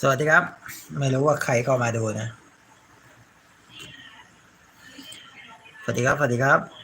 สวัสดีครับ ไม่รู้ว่าใครเข้ามาดูนะ สวัสดีครับ สวัสดีครับ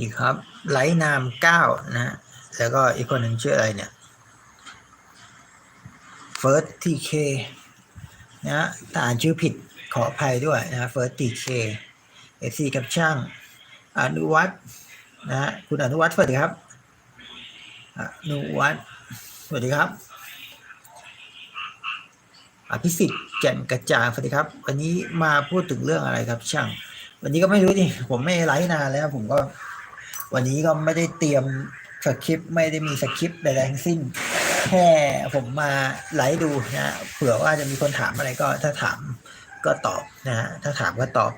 ดีครับไลท์นามเก้านะฮะแล้วก็อีกคนหนึ่งชื่ออะไรเนี่ย First TK นะฮะถ้าอ่านชื่อผิดขออภัยด้วยนะ First TK FC กับช่าง อนุวัฒนะคุณอนุวัฒสวัสดีครับอนุวัฒสวัสดีครับ อภิสิทธิ์แจ่มกระจ่างสวัสดีครับ วันนี้มาพูดถึงเรื่องอะไรครับช่าง วันนี้ก็ไม่รู้ดิผมไม่ไลฟ์นานแล้ว ผมก็ วันนี้ก็ไม่ได้เตรียมสคริปต์ไม่ได้มีสคริปต์ใดๆทั้งสิ้น แค่ผมมาไลฟ์ดูนะเผื่อว่าจะมีคนถามอะไรก็ถ้าถามก็ตอบนะฮะถ้าถามก็ตอบ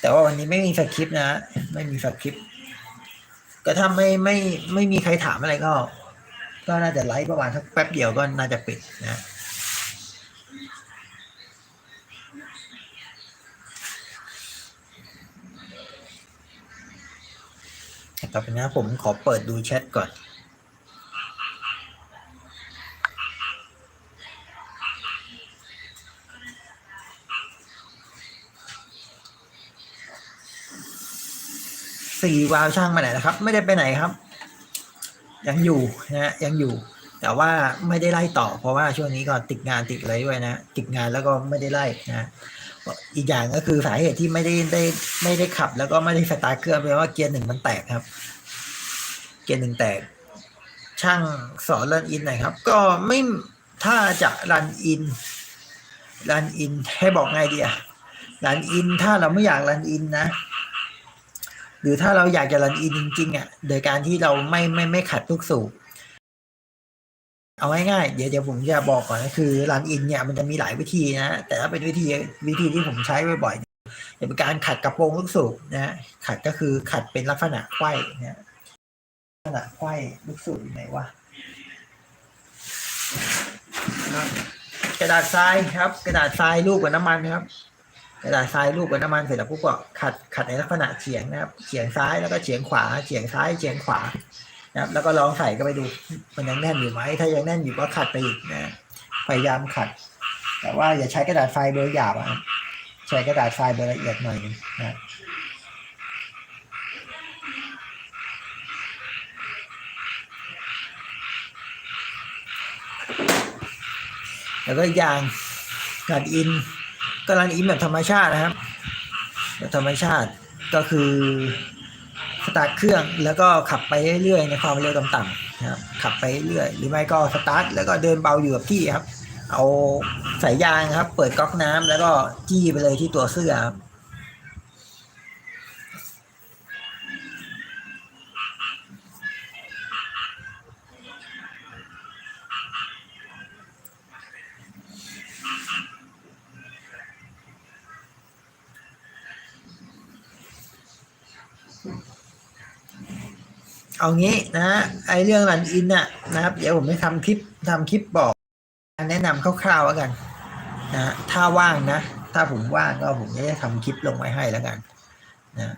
แต่ว่าวันนี้ไม่มีสคริปต์นะ ไม่มีสคริปต์ก็ถ้าไม่ไม่ไม่มีใครถามอะไรก็ ก็น่าจะไลฟ์ประมาณสักแป๊บเดียวก็น่าจะปิดนะ ต่อไปนะผมขอเปิดดูแชทก่อน สี่วาวช่างมาไหนนะครับ ไม่ได้ไปไหนครับ ยังอยู่นะยังอยู่ แต่ว่าไม่ได้ไล่ต่อ เพราะว่าช่วงนี้ก็ติดงานติดอะไรด้วยนะ ติดงานแล้วก็ไม่ได้ไล่นะ อีกอย่างก็คือสาเหตุที่ไม่ได้ได้ไม่ได้ขับ แล้วก็ไม่ได้สตาร์เครื่องเพราะว่าเกียร์หนึ่งมันแตกครับ เกียร์หนึ่งแตก ช่างสอนรันอินหน่อยครับ ก็ไม่ถ้าจะรันอินรันอินให้บอกไงดีอะรันอินถ้าเราไม่อยากรันอินนะหรือถ้าเราอยากจะรันอินจริงๆอะโดยการที่เราไม่ไม่ไม่ขัดทุกสูบ เอาง่ายๆเดี๋ยวเดี๋ยวผมจะบอกก่อนก็คือรันอินเนี่ยมันจะมีหลายวิธีนะ แต่ถ้าเป็นวิธีวิธีที่ผมใช้บ่อยๆเนี่ยจะเป็นการขัดกระโปรงลูกสูบนะขัดก็คือขัดเป็นลักษณะไขว้นะลักษณะไขว้ลูกสูบไหนวะกระดาษทรายครับ กระดาษทรายลูกกับน้ำมันครับ กระดาษทรายลูกกับน้ำมันเสร็จแล้วปุ๊บก็ขัดขัดในลักษณะเฉียงนะครับเฉียงซ้ายแล้วก็เฉียงขวาเฉียงซ้ายเฉียงขวา นะครับแล้วก็ลองใส่ก็ไปดูมันยังแน่นอยู่ไหมถ้ายังแน่นอยู่ก็ขัดไปอีกนะพยายามขัด แต่ว่าอย่าใช้กระดาษทรายเบอร์หยาบอะครับใช้กระดาษทรายเบอร์ละเอียดหน่อยนะแล้วก็อีกอย่างการอินก็รันอินแบบธรรมชาตินะครับแบบธรรมชาติก็คือ ตาร์ทเครื่องแล้วก็ขับไปเรื่อยๆในความเร็วต่ำๆนะครับขับไปเรื่อยหรือไม่ก็สตาร์ทแล้วก็เดินเบาอยู่กับที่ครับ เอาสายยางครับ เปิดก๊อกน้ำแล้วก็จี้ไปเลยที่ตัวเสื้อครับ เอางี้นะไอเรื่องรันอินน่ะนะครับเดี๋ยวผมจะทำคลิปทำคลิปบอกแนะนำคร่าวๆแล้วกันนะถ้าว่างนะ ถ้าผมว่างก็ผมจะได้ทำคลิปลงไว้ให้แล้วกันนะ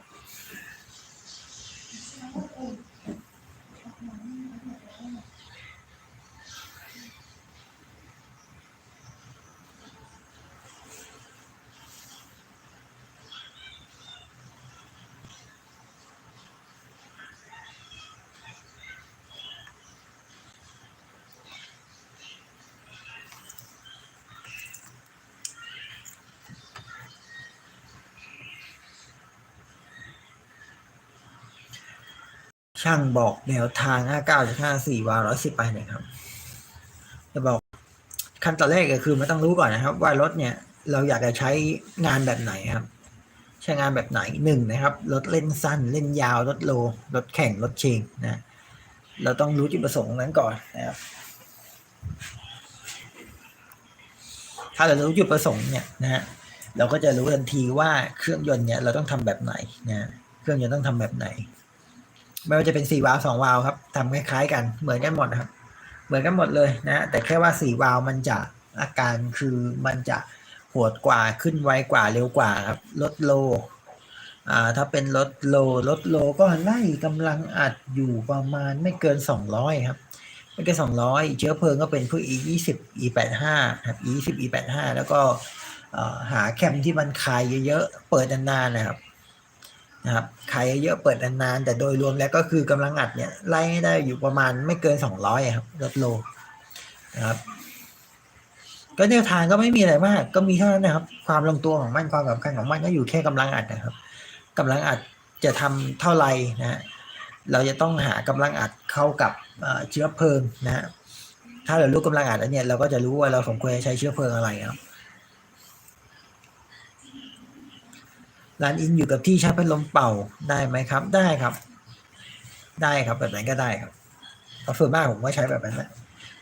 ช่างบอกแนวทาง 59.54 วา110 ไปน่ยครับ จะบอกขั้นตอนแรกก็คือมันต้องรู้ก่อนนะครับ ว่ารถเนี่ยเราอยากจะใช้งานแบบไหนครับ ใช้งานแบบไหนหนึ่งนะครับรถเล่นสั้น เล่นยาวรถโลรถแข่งรถเชงนะ เราต้องรู้จุดประสงค์นั้นก่อนนะครับ ถ้าเรารู้จุดประสงค์เนี่ยนะฮะเราก็จะรู้ทันทีว่าเครื่องยนต์เนี่ยเราต้องทำแบบไหนนะเครื่องยนต์ต้องทำแบบไหน ไม่ว่าจะเป็นสี่วาล์วสองวาล์วครับทำคล้ายๆ กัน เหมือนกันหมดนะครับ เหมือนกันหมดเลยนะแต่แค่ว่าสี่วาล์วมันจะอาการคือมันจะโหดกว่าขึ้นไวกว่าเร็วกว่าครับลดโลอ่าถ้าเป็นรถโลรถโลก็ไล่กำลังอัดอยู่ประมาณไม่เกินสองร้อยครับ ไม่เกินสองร้อยเชื้อเพลิงก็เป็นพวก e ยี่สิบ e แปดห้าครับ e ยี่สิบ e แปดห้าแล้วก็หาแคมที่มันคายเยอะๆ เปิดนานๆนะครับ นะครับขายเยอะเปิดนานๆแต่โดยรวมแล้วก็คือกำลังอัดเนี่ยไล่ให้ได้อยู่ประมาณไม่เกินสองร้อยครับรถโลนะครับ ก็แนวทางก็ไม่มีอะไรมาก ก็มีเท่านั้นนะครับ ความลงตัวของมันความสำคัญของมันก็อยู่แค่กำลังอัดนะครับกำลังอัดจะทำเท่าไหร่นะ เราจะต้องหากำลังอัดเข้ากับเชื้อเพลิงนะถ้าเรารู้กำลังอัดแล้วเนี่ยเราก็จะรู้ว่าเราสมควรใช้เชื้อเพลิงอะไรครับ ร้านอินอยู่กับที่ใช้พัดลมเป่าได้ไหมครับ ได้ครับ ได้ครับแบบไหนก็ได้ครับเพราะส่วนมากผมก็ใช้แบบนั้นแหละ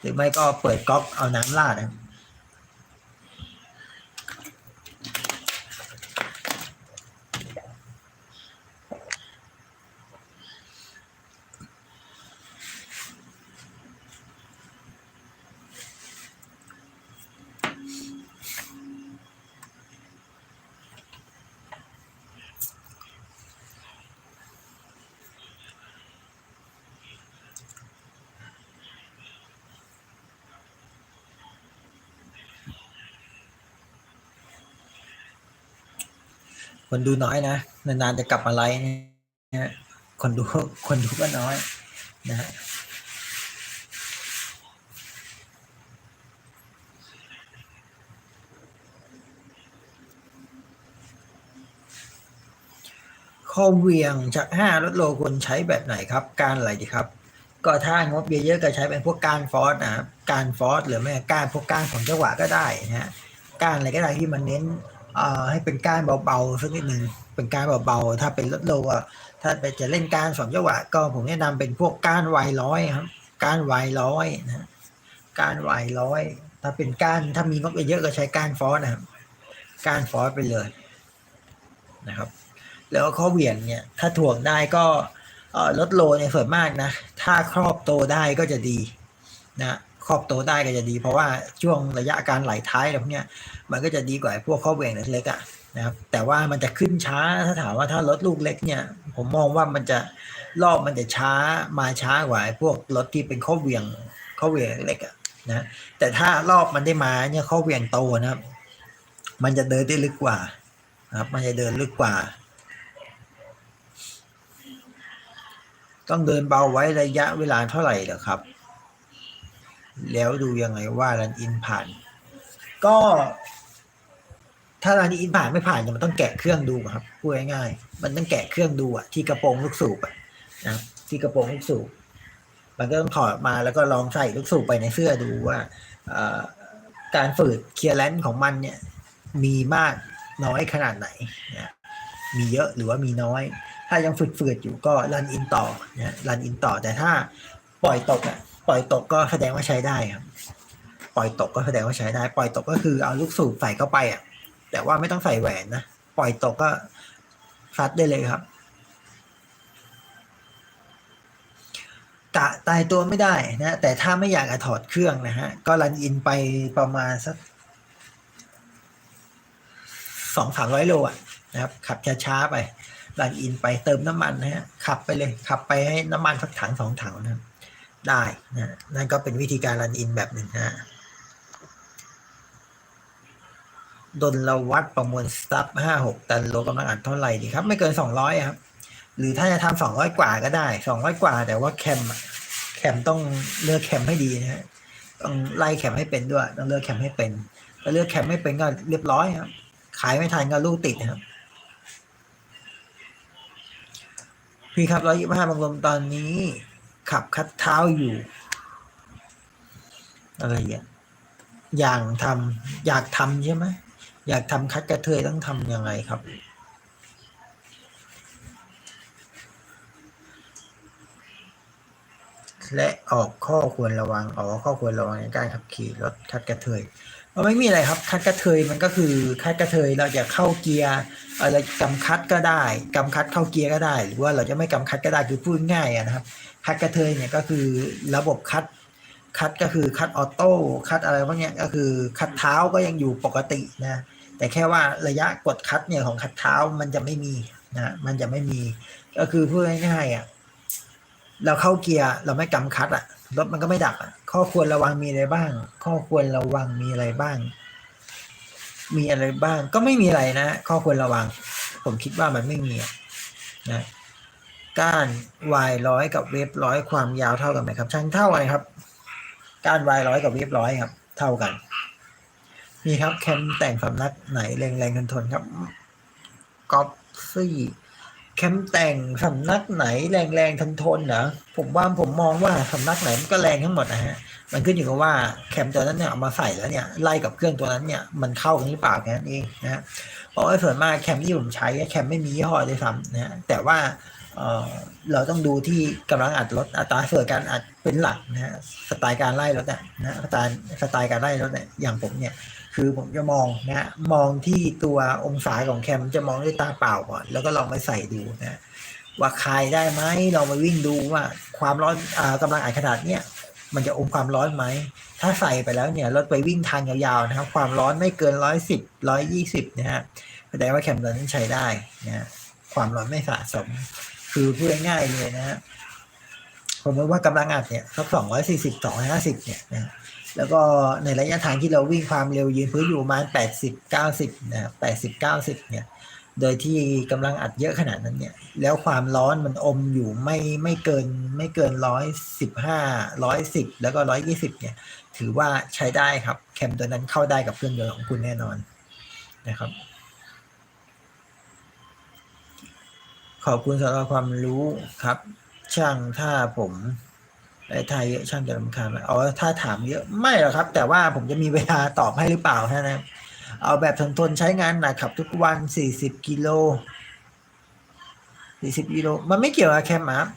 หรือไม่ก็เปิดก๊อกเอาน้ำราดนะ คนดูน้อยนะ นานๆจะกลับมาไลฟ์นะฮะคนดูคนดูก็น้อยนะฮะข้อเวียงจากห้ารถโลควรใช้แบบไหนครับ การอะไรดีครับ ก็ถ้างบเยอะๆก็ใช้เป็นพวกการฟอสนะครับการฟอสหรือไม่ก็การพวกการของจังหวะก็ได้นะฮะการอะไรก็ได้ที่มันเน้น อ่อให้เป็นก้านเบาๆสักนิดหนึ่งเป็นก้านเบาๆถ้าเป็นรถโลอะถ้าไปจะเล่นก้านสองจังหวะก็ผมแนะนำเป็นพวกก้านวายร้อยครับก้านวายร้อยนะก้านวายร้อยถ้าเป็นก้านถ้ามีงบเยอะก็ใช้ก้านฟอสนะครับก้านฟอสไปเลยนะครับ แล้วข้อเหวี่ยงเนี่ย ถ้าถ่วงได้ก็ลดโลเนี่ยส่วนมากนะ ถ้าครอบโตได้ก็จะดีนะ ครอบโตได้ก็จะดี เพราะว่าช่วงระยะการไหลท้ายอะไรพวกเนี้ยมันก็จะดีกว่าพวกข้อเหวี่ยงเล็กๆอะนะครับแต่ว่ามันจะขึ้นช้าถ้าถามว่าถ้ารถลูกเล็กเนี่ย ผมมองว่ามันจะรอบมันจะช้ามาช้ากว่าพวกรถที่เป็นข้อเหวี่ยงข้อเหวี่ยงเล็กอะนะแต่ถ้ารอบมันได้มาเนี่ยข้อเหวี่ยงโตนะครับ มันจะเดินได้ลึกกว่าครับ มันจะเดินลึกกว่า ต้องเดินเบาไว้ระยะเวลาเท่าไหร่เหรอครับ แล้วดูยังไงว่ารันอินผ่าน ก็ถ้ารันอินผ่านไม่ผ่านเนี่ยมันต้องแกะเครื่องดูครับพูดง่ายๆมันต้องแกะเครื่องดูอะที่กระโปรงลูกสูบอะนะที่กระโปรงลูกสูบมันก็ต้องถอดมาแล้วก็ลองใส่ลูกสูบไปในเสื้อดูว่าการฝืดเคลียร์แลนซ์ของมันเนี่ย มีมากน้อยขนาดไหนนะมีเยอะหรือว่ามีน้อย ถ้ายังฝืดๆอยู่ก็รันอินต่อนะรันอินต่อแต่ถ้าปล่อยตกอะ ปล่อยตกก็แสดงว่าใช้ได้ครับ ปล่อยตกก็แสดงว่าใช้ได้ ปล่อยตกก็คือเอาลูกสูบใส่เข้าไปอะ แต่ว่าไม่ต้องใส่แหวนนะ ปล่อยตกก็ซัดได้เลยครับกะตายตัวไม่ได้นะ แต่ถ้าไม่อยากจะถอดเครื่องนะฮะ ก็รันอินไปประมาณสักสองสามร้อยโลอะนะครับ ขับช้าๆไปรันอินไปเติมน้ำมันนะฮะ ขับไปเลย ขับไปให้น้ำมันสักถังสองถังนะครับ ได้นะนั่นก็เป็นวิธีการรันอินแบบหนึ่งนะดนละวัดประมวลสตัฟห้าหกตันโลกำลังอัดเท่าไหร่ดีครับ ไม่เกินสองร้อยครับ หรือถ้าจะทำสองร้อยกว่าก็ได้สองร้อยกว่า แต่ว่าแคมแคมต้องเลือกแคมให้ดีนะฮะต้องไล่แคมให้เป็นด้วย ต้องเลือกแคมให้เป็นถ้าเลือกแคมไม่เป็นก็เรียบร้อยครับ ขายไม่ทันก็ลูกติดนะครับ พี่ครับร้อยยี่ห้าบางลมตอนนี้ ขับคัดเท้าอยู่อะไรอย่าง อย่างทำอยากทำใช่ไหมอยากทำคัดกระเทยต้องทำยังไงครับ และออกข้อควรระวังออกข้อควรระวังในการขับขี่รถคัดกระเทยมันไม่มีอะไรครับ คัดกระเทยมันก็คือคัดกระเทยเราจะเข้าเกียร์อะไรกำคัดก็ได้กำคัดเข้าเกียร์ก็ได้ หรือว่าเราจะไม่กำคัดก็ได้คือพูดง่ายนะครับ คัดกระเทยเนี่ยก็คือระบบคัดคัดก็คือคัดออโต้คัดอะไรพวกเนี้ยก็คือคัดเท้าก็ยังอยู่ปกตินะแต่แค่ว่าระยะกดคัดเนี่ยของคัดเท้ามันจะไม่มีนะมันจะไม่มีก็คือพูดง่ายๆอะเราเข้าเกียร์เราไม่กำคัดอะรถมันก็ไม่ดับอะข้อควรระวังมีอะไรบ้าง ข้อควรระวังมีอะไรบ้าง มีอะไรบ้างก็ไม่มีอะไรนะข้อควรระวัง ผมคิดว่ามันไม่มีนะ ก้านวายร้อยกับเวฟร้อยความยาวเท่ากันไหมครับช่างเท่ากันครับ ก้านวายร้อยกับเวฟร้อยครับ เท่ากันมีครับแคมแต่งสำนักไหนแรงแรงทนทนครับกอฟซี่แคมแต่งสำนักไหนแรงแรงทนทนเหรอผมว่าผมมองว่าสำนักไหนมันก็แรงทั้งหมดนะฮะมันขึ้นอยู่กับว่าแคมตัวนั้นเนี่ยเอามาใส่แล้วเนี่ยไล่กับเครื่องตัวนั้นเนี่ยมันเข้ากันหรือเปล่าแค่นั้นเองนะฮะเพราะว่าส่วนมากแคมที่ผมใช้แคมไม่มียี่ห้อด้วยซ้ำนะฮะแต่ว่า เราต้องดูที่กำลังอัดรถอัตราส่วนการอัดเป็นหลักนะฮะสไตล์การไล่รถอะนะสไตล์สไตล์การไล่รถเนี่ยอย่างผมเนี่ยคือผมจะมองนะฮะมองที่ตัวองศาของแคมจะมองด้วยตาเปล่าก่อนแล้วก็ลองไปใส่ดูนะว่าคลายได้ไหมลองไปวิ่งดูว่าความร้อนอ่ากำลังอัดขนาดเนี้ยมันจะอมความร้อนไหม ถ้าใส่ไปแล้วเนี่ยรถไปวิ่งทางยาวๆนะครับ ความร้อนไม่เกินร้อยสิบร้อยยี่สิบนะฮะแสดงว่าแคมตัวนั้นใช้ได้นะฮะความร้อนไม่สะสม คือพูดง่ายๆเลยนะฮะผมว่ากำลังอัดเนี่ยสักสองร้อยสี่สิบสองร้อยห้าสิบเนี่ยนะแล้วก็ในระยะทางที่เราวิ่งความเร็วยืนพื้นอยู่ประมาณแปดสิบเก้าสิบนะแปดสิบเก้าสิบเนี่ย โดยที่กำลังอัดเยอะขนาดนั้นเนี่ย แล้วความร้อนมันอมอยู่ไม่ไม่เกินไม่เกินร้อยสิบห้าร้อยสิบแล้วก็ร้อยยี่สิบเนี่ย ถือว่าใช้ได้ครับ แคมตัวนั้นเข้าได้กับเครื่องยนต์ของคุณแน่นอนนะครับ ขอบคุณสำหรับความรู้ครับ ช่างถ้าผมไอ้ทายเยอะช่างจะรำคาญไหมอ๋อถ้าถามเยอะไม่หรอกครับ แต่ว่าผมจะมีเวลาตอบให้หรือเปล่าแค่นั้นเอาแบบทนทนใช้งานหนักขับ ทุกวันสี่สิบกิโลสี่สิบกิโลมันไม่เกี่ยวกับแคมป์ครับ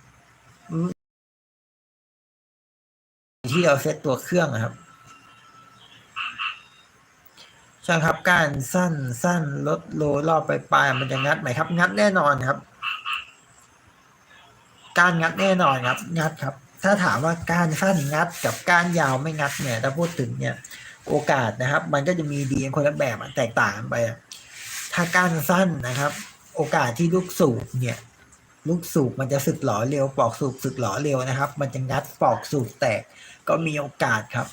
ที่เราเซตตัวเครื่องอะครับช่างครับการสั้นสั้นลดโลรอบไปปลายมันจะงัดไหมครับ งัดแน่นอนครับ การงัดแน่นอนครับงัดครับ ถ้าถามว่าการสั้นงัดกับการยาวไม่งัดเนี่ยถ้าพูดถึงเนี่ยโอกาสนะครับ มันก็จะมีดีคนละแบบแตกต่างไป ถ้าการสั้นนะครับ โอกาสที่ลูกสูบเนี่ยลูกสูบมันจะสึกหล่อเร็วปอกสูบสึกหล่อเร็วนะครับ มันจะงัดปอกสูบแตกก็มีโอกาสครับ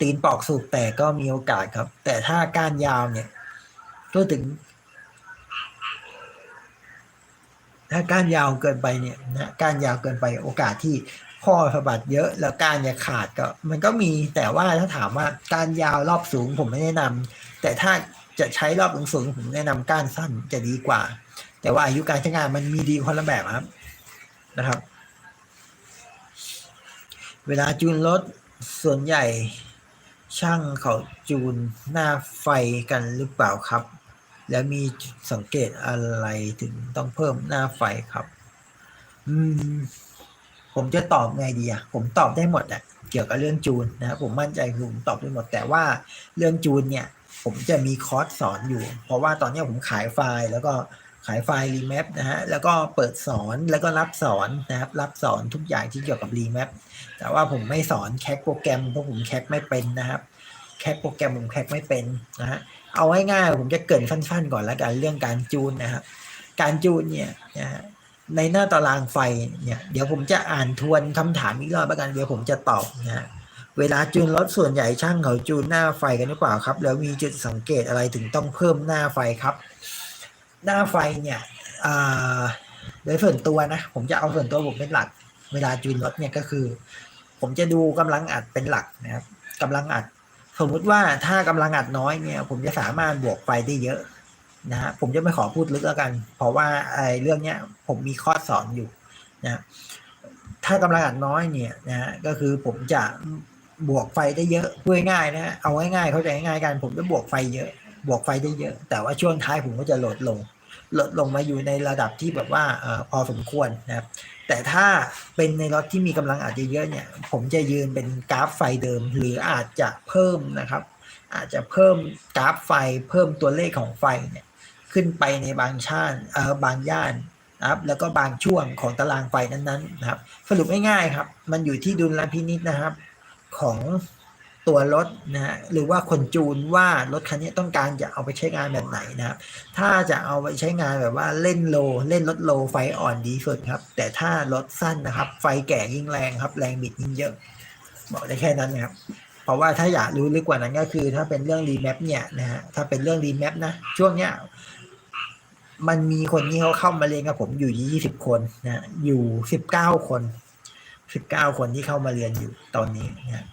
ตีนปอกสูบแตกก็มีโอกาสครับ แต่ถ้ากานยาวเนี่ยพูดถึง ถ้าก้านยาวเกินไปเนี่ยนะก้านยาวเกินไปโอกาสที่ข้อสะบัดเยอะแล้วก้านจะขาดก็ มันก็มีแต่ว่าถ้าถามว่าก้านยาวรอบสูงผมไม่แนะนำแต่ถ้าจะใช้รอบสูงผมแนะนำก้านสั้นจะดีกว่า แต่ว่าอายุการใช้งานมันมีดีคนละแบบครับนะครับ เวลาจูนรถส่วนใหญ่ช่างเขาจูนหน้าไฟกันหรือเปล่าครับ แล้วมีสังเกตอะไรถึงต้องเพิ่มหน้าไฟครับ อืม ผมจะตอบไงดีอะผมตอบได้หมดอะเกี่ยวกับเรื่องจูนนะผมมั่นใจคือผมตอบได้หมด แต่ว่าเรื่องจูนเนี่ย ผมจะมีคอร์สสอนอยู่ เพราะว่าตอนนี้ผมขายไฟล์แล้วก็ขายไฟล์รีแมปนะฮะ แล้วก็เปิดสอนแล้วก็รับสอนนะครับ รับสอนทุกอย่างที่เกี่ยวกับรีแมปแต่ว่าผมไม่สอนแคคโปรแกรมเพราะผมแคคไม่เป็นนะครับ แคคโปรแกรมผมแคคไม่เป็นนะฮะ เอาง่ายๆผมจะเกินสั้นๆก่อนแล้วกันเรื่องการจูนนะครับการจูนเนี่ยนะฮะในหน้าตารางไฟเนี่ยเดี๋ยวผมจะอ่านทวนคำถามอีกรอบแล้วกันเดี๋ยวผมจะตอบนะฮะเวลาจูนรถส่วนใหญ่ช่างเขาจูนหน้าไฟกันหรือเปล่าครับ แล้วมีจุดสังเกตอะไรถึงต้องเพิ่มหน้าไฟครับ หน้าไฟเนี่ยโดยส่วนตัวนะ ผมจะเอาส่วนตัวผมเป็นหลัก เวลาจูนรถเนี่ยก็คือ ผมจะดูกำลังอัดเป็นหลักนะครับกำลังอัด สมมุติว่าถ้ากำลังอัดน้อยเนี่ย ผมจะสามารถบวกไฟได้เยอะนะฮะผมจะไม่ขอพูดลึกแล้วกัน เพราะว่าไอ้เรื่องเนี้ยผมมีคอสอนอยู่นะถ้ากำลังอัดน้อยเนี่ยนะฮะก็คือผมจะบวกไฟได้เยอะพูดง่ายๆนะฮะเอาง่ายๆเข้าใจง่ายๆกัน ผมจะบวกไฟเยอะ บวกไฟได้เยอะ แต่ว่าช่วงท้ายผมก็จะลดลง ลดลงมาอยู่ในระดับที่แบบว่าอพอสมควรนะครับ แต่ถ้าเป็นในรถที่มีกำลังอาจจะเยอะเนี่ย ผมจะยืนเป็นกราฟไฟเดิม หรืออาจจะเพิ่มนะครับ อาจจะเพิ่มกราฟไฟเพิ่มตัวเลขของไฟเนี่ยขึ้นไปในบางชาติเออบางย่านนะครับแล้วก็บางช่วงของตารางไฟนั้นๆนะครับ สรุปง่ายๆครับ มันอยู่ที่ดุลพินิษนะครับของ ตัวรถนะฮะหรือว่าคนจูนว่ารถคันนี้ต้องการจะเอาไปใช้งานแบบไหนนะครับ ถ้าจะเอาไปใช้งานแบบว่าเล่นโล เล่นรถโลไฟอ่อนดีสุดครับ แต่ถ้ารถสั้นนะครับ ไฟแก่ยิ่งแรงครับ แรงบิดยิ่งเยอะ บอกได้แค่นั้นนะครับเพราะว่าถ้าอยากรู้ลึกกว่านั้นก็คือ ถ้าเป็นเรื่องรีแมปเนี่ยนะฮะถ้าเป็นเรื่องรีแมปนะช่วงเนี้ยมันมีคนที่เขาเข้ามาเรียนกับผมอยู่ยี่สิบคนนะอยู่สิบเก้าคนสิบเก้าคนที่เข้ามาเรียนอยู่ตอนนี้นะ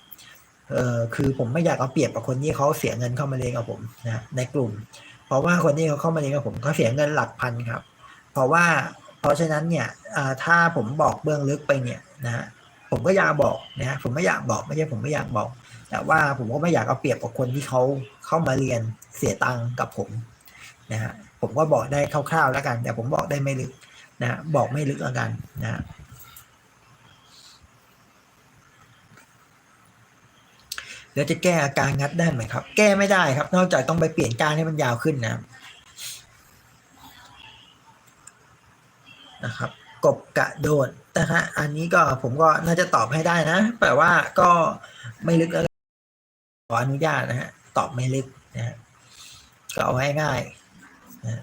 เออคือผมไม่อยากเอาเปรียบกับคนที่เขาเสียเงินเข้ามาเรียนกับผมนะในกลุ่ม เพราะว่าคนที่เขาเข้ามาเรียนกับผมเขาเสียเงินหลักพันครับ เพราะว่าเพราะฉะนั้นเนี่ยถ้าผมบอกเบื้องลึกไปเนี่ยนะฮะผมก็อยากบอกนะฮะผมไม่อยากบอกไม่ใช่ผมไม่อยากบอก แต่ว่าผมก็ไม่อยากเอาเปรียบกับคนที่เขาเข้ามาเรียนเสียตังค์กับผมนะฮะผมก็บอกได้คร่าวๆแล้วกัน แต่ผมบอกได้ไม่ลึกนะฮะบอกไม่ลึกแล้วกันนะฮะ แล้วจะแก้อาการงัดได้ไหมครับ แก้ไม่ได้ครับ นอกจากต้องไปเปลี่ยนก้ารให้มันยาวขึ้นนะนะครับ กบกระโดดนะฮะอันนี้ก็ผมก็น่าจะตอบให้ได้นะแต่ว่าก็ไม่ลึกแล้วขออนุญาตนะฮะตอบไม่ลึกนะฮะก็เอาให้ง่ายนะ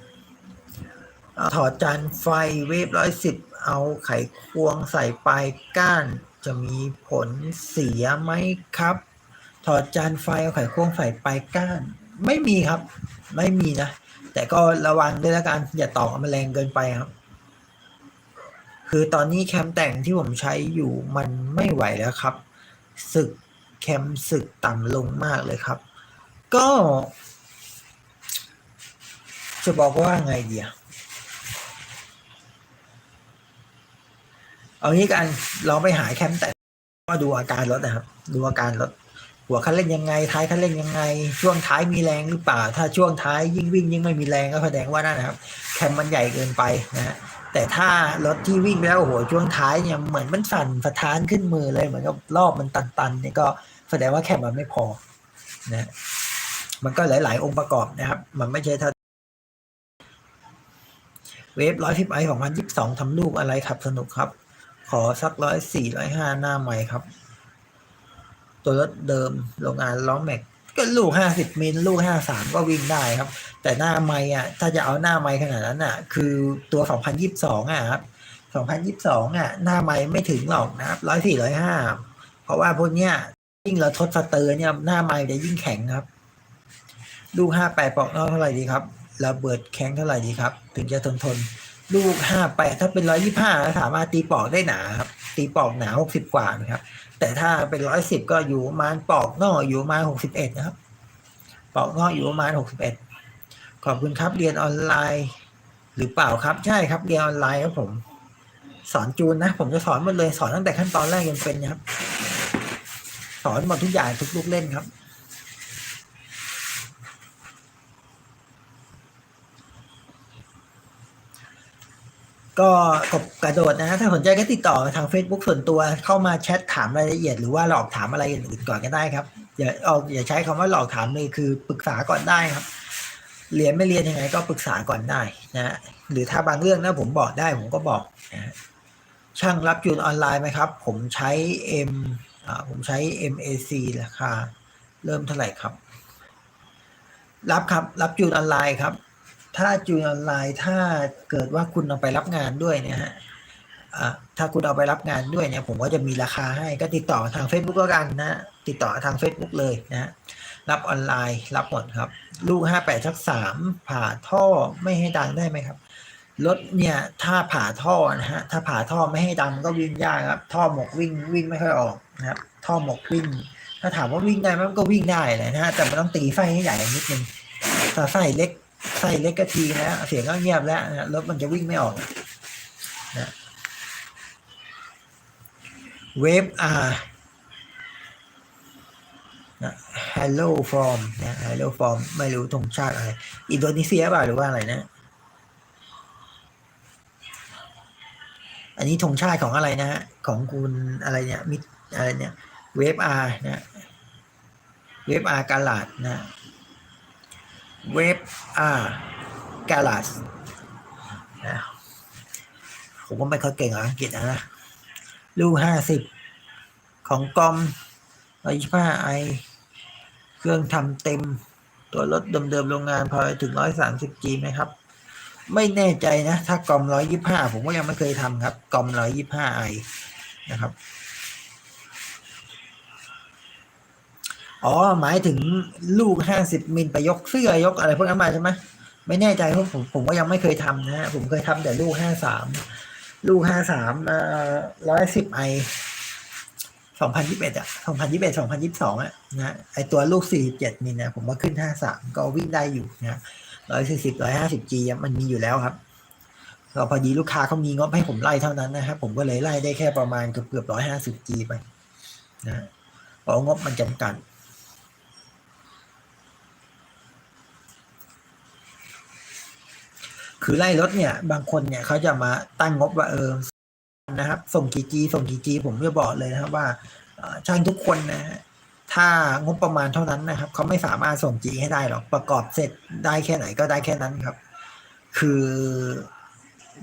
ถอดจานไฟเวฟร้อยสิบเอาไขควงใส่ปลายก้านจะมีผลเสียไหมครับ ถอดจานไฟเอาไขควงใส่ปลายก้าน ไม่มีครับ ไม่มีนะ แต่ก็ระวังด้วยล้วกันอย่าต่อมันแรงเกินไปครับ คือตอนนี้แคมแต่งที่ผมใช้อยู่มันไม่ไหวแล้วครับสึกแคมสึกต่ำลงมากเลยครับ ก็ จะบอกว่าไงเดียเอางี้กันลองไปหาแคมแต่งว่าดูอาการรถนะครับ ดูอาการรถ หัวคันเร่งยังไง ท้ายคันเร่งยังไง ช่วงท้ายมีแรงหรือเปล่า ถ้าช่วงท้ายยิ่งวิ่งยิ่งไม่มีแรงก็แสดงว่านั่นนะครับ แคมมันใหญ่เกินไปนะฮะแต่ถ้ารถที่วิ่งแล้วโอ้โหช่วงท้ายเนี่ยเหมือนมันสั่นสะท้านขึ้นมือเลยเหมือนกับรอบมันตันๆเนี่ยก็แสดงว่าแคมมันไม่พอนะมันก็หลาย ๆ องค์ประกอบนะครับ มันไม่ใช่ถ้าเวฟร้อยสิบไอของพันยี่สิบสองทำลูกอะไรครับสนุกครับ ขอสักร้อยสี่ร้อยห้าหน้าใหม่ครับ ตัวรถเดิมโรงงานล้อแม็กก็ลูกห้าสิบมิลลูกห้าสามก็วิ่งได้ครับ แต่หน้าไม่อะ ถ้าจะเอาหน้าไม่ขนาดนั้นอะ คือตัว2022อะครับ2022อะ หน้าไม่ไม่ถึงหรอกนะครับร้อยสี่ร้อยห้าเพราะว่าพวกเนี้ยยิ่งเราทดสเตอร์เนี่ยหน้าไม่จะยิ่งแข็งครับ ลูกห้าแปดปอกนอกเท่าไหร่ดีครับระเบิดแข็งเท่าไหร่ดีครับ ถึงจะทนทน ลูกห้าแปดถ้าเป็นร้อยยี่ห้าสามารถตีปอกได้หนาครับตีปอกหนาหกสิบกว่านะครับ แต่ถ้าเป็นร้อยสิบก็อยู่ประมาณปอกนอกอยู่ประมาณหกสิบเอ็ดนะครับ ปอกนอกอยู่ประมาณหกสิบเอ็ดขอบคุณครับเรียนออนไลน์ หรือเปล่าครับใช่ครับเรียนออนไลน์ครับผม สอนจูนนะ ผมจะสอนหมดเลยสอนตั้งแต่ขั้นตอนแรกจนเป็นนะครับ สอนหมดทุกอย่างทุกลูกเล่นครับ ก็กบกระโดดนะ ถ้าสนใจก็ติดต่อทาง Facebook ส่วนตัวเข้ามาแชทถามรายละเอียด หรือว่าหลอกถามอะไรอื่นก่อนก็ได้ครับ อย่าเอาอย่าใช้คำว่าหลอกถามเลยคือปรึกษาก่อนได้ครับ เรียนไม่เรียนยังไงก็ปรึกษาก่อนได้นะหรือถ้าบางเรื่องนะผมบอกได้ผมก็บอกนะฮะช่างรับจูนออนไลน์ไหมครับ ผมใช้ M อ่าผมใช้ MAC ราคาเริ่มเท่าไหร่ครับ รับครับรับจูนออนไลน์ครับ ถ้าจูนออนไลน์ถ้าเกิดว่าคุณเอาไปรับงานด้วยเนี่ยฮะถ้าคุณเอาไปรับงานด้วยเนี่ย ผมก็จะมีราคาให้ก็ติดต่อทาง Facebook ก็กันนะติดต่อทาง Facebook เลยนะรับออนไลน์รับหมดครับ ลูกห้าแปดชักสามผ่าท่อไม่ให้ดังได้ไหมครับรถเนี่ยถ้าผ่าท่อนะฮะถ้าผ่าท่อไม่ให้ดังก็วิ่งยากครับ ท่อหมกวิ่งวิ่งไม่ค่อยออกนะครับท่อหมกวิ่ง ถ้าถามว่าวิ่งได้ไหมมันก็วิ่งได้แหละนะฮะแต่มันต้องตีไฟให้ใหญ่นิดนึงถ้าไฟเล็ก ไฟเล็กก็ทีนะเสียงก็เงียบแล้วนะรถมันจะวิ่งไม่ออกนะเวฟอาร์นะ hello from นะ hello from ไม่รู้ธงชาติอะไร อินโดนีเซียเปล่าหรือว่าอะไรนะ อันนี้ธงชาติของอะไรนะฮะ ของคุณอะไรเนี่ยมิอะไรเนี่ย เวฟอาร์นะ เวฟอาร์กาลาดนะ เวฟอาร์กาลาสนะผมก็ไม่ค่อยเก่งอังกฤษนะลูห้าสิบของกอมร้อยยี่ห้าไอเครื่องทำเต็มตัวรถเดิมๆโรงงานพอถึงร้อยสามสิบจีไหมครับ ไม่แน่ใจนะ ถ้ากอมร้อยยี่ห้าผมก็ยังไม่เคยทำครับ กอมร้อยยี่ห้าไอนะครับ อ๋อ หมายถึงลูกห้าสิบมิลไปยกเสื้อยกอะไรพวกนั้นมาใช่ไหมไม่แน่ใจเพราะผมผมก็ยังไม่เคยทำนะฮะผมเคยทำแต่ลูกห้าสามลูกห้าสามร้อยสิบไอสองพันยี่สิบเอ็ดอะสองพันยี่สิบเอ็ดสองพันยี่สิบสองอะนะไอตัวลูกสี่เจ็ดมิลนะผมว่าขึ้นห้าสามก็วิ่งได้อยู่นะร้อยสี่สิบร้อยห้าสิบจีมันมีอยู่แล้วครับก็พอดีลูกค้าเขามีงบให้ผมไล่เท่านั้นนะครับผมก็เลยไล่ได้แค่ประมาณเกือบเกือบร้อยห้าสิบจีไปนะเพราะงบมันจำกัด คือไล่รถเนี่ย บางคนเนี่ยเขาจะมาตั้งงบว่าเออนะครับ ส่งกี่จีส่งกี่จีผมจะบอกเลยนะครับว่าช่างทุกคนนะฮะถ้างบประมาณเท่านั้นนะครับเขาไม่สามารถส่งจีให้ได้หรอกประกอบเสร็จได้แค่ไหนก็ได้แค่นั้นครับ คือ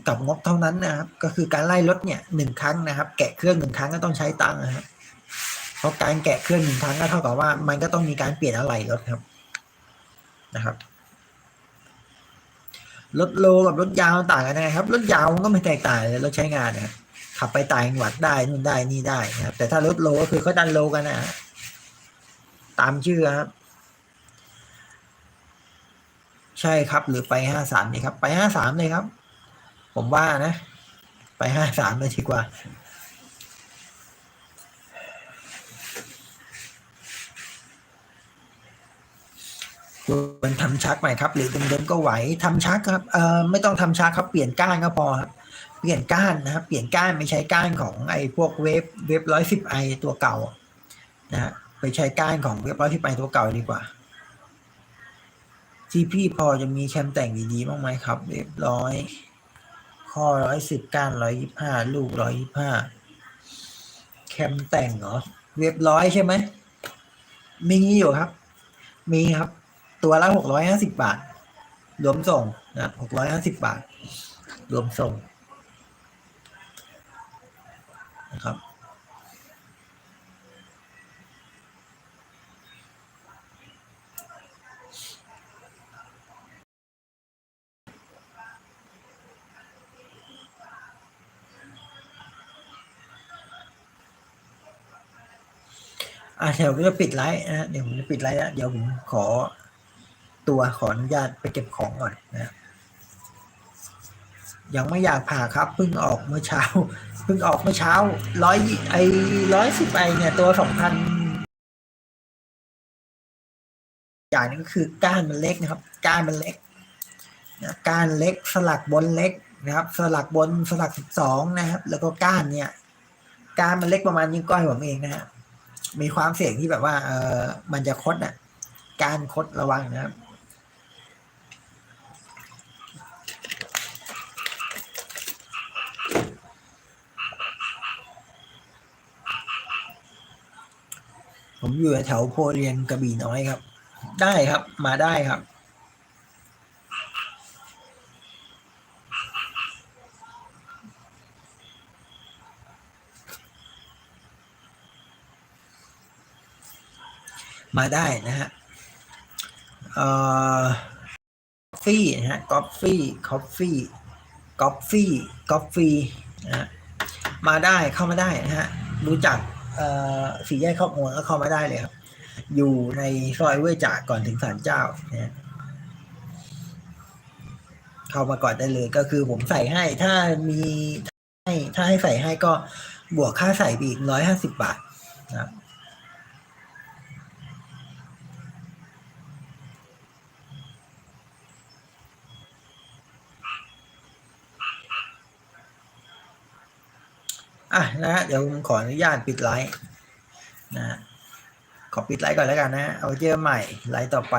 กับงบเท่านั้นนะครับ ก็คือการไล่รถเนี่ยหนึ่งครั้งนะครับ แกะเครื่องหนึ่งครั้งก็ต้องใช้ตังค์นะครับเพราะการแกะเครื่องหนึ่งครั้งก็เท่ากับว่า มันก็ต้องมีการเปลี่ยนอะไหล่รถครับนะครับ รถโลกับรถยาวต่างกันยังไงครับ รถยาวมันก็ไม่แตกต่างเลยรถใช้งานนะครับขับไปต่างจังหวัดได้นู่นได้นี่ได้นะครับ แต่ถ้ารถโลก็คือเขาดันโลกันนะฮะตามชื่อครับใช่ครับ หรือไปห้าสามนี่ครับ ไปห้าสามเลยครับ ผมว่านะ ไปห้าสามเลยดีกว่า ควรทำชักใหม่ครับหรือเดิมๆก็ไหวทำชักครับเอ่อไม่ต้องทำชักครับเปลี่ยนก้านก็พอครับเปลี่ยนก้านนะครับเปลี่ยนก้านไม่ใช้ก้านของไอ้พวกเวฟเวฟร้อยสิบไอตัวเก่านะฮะไปใช้ก้านของเวฟร้อยสิบไอตัวเก่าดีกว่าที่พี่พอจะมีแคมแต่งดีๆบ้างไหมครับเวฟร้อยข้อร้อยสิบก้านร้อยยี่ห้าลูกร้อยยี่ห้าแคมแต่งเหรอเวฟร้อยใช่ไหมมีอยู่ครับ มีครับ ตัวละหกร้อยห้าสิบบาท รวมส่งนะหกร้อยห้าสิบาท รวมส่งนะครับอะเดี๋ยวผมจะปิดไลฟ์นะเดี๋ยวผมจะปิดไลฟ์แล้วเดี๋ยวผมขอ ตัวขออนุญาตไปเก็บของก่อนนะยังไม่อยากผ่าครับเพิ่งออกเมื่อเช้าเพิ่งออกเมื่อเช้าร้อยไอร้อยสิบไอเนี่ยตัวสองพันอย่างนึงก็คือก้านมันเล็กนะครับ ก้านมันเล็กนะก้านเล็กสลักบนเล็กนะครับ สลักบนสลักสิบสองนะครับ แล้วก็ก้านเนี่ย ก้านมันเล็กประมาณนิ้วก้อยผมเองนะฮะมีความเสี่ยงที่แบบว่าเออมันจะคดอะ การคดระวังนะครับ ผมอยู่แถวโพเรียนกระบี่น้อยครับ ได้ครับ มาได้ครับ มาได้นะฮะเอ่อฟี่นะฮะกอฟฟี่คอฟฟี่กอฟฟี่กอฟฟี่นะฮะมาได้เข้ามาได้นะฮะรู้จัก สีแยกข้าวโมงก็เข้ามาได้เลยครับ อยู่ในซอยเว่ยจ่าก่อนถึงศาลเจ้านะเข้ามาก่อนได้เลยก็คือผมใส่ให้ถ้ามีให้ถ้าให้ใส่ให้ก็บวกค่าใส่อีกร้อยห้าสิบบาทนะครับ อะนะฮะเดี๋ยวผมขออนุญาตปิดไลฟ์นะฮะขอปิดไลฟ์ก่อนแล้วกันนะเอาเจอใหม่ไลฟ์ต่อไป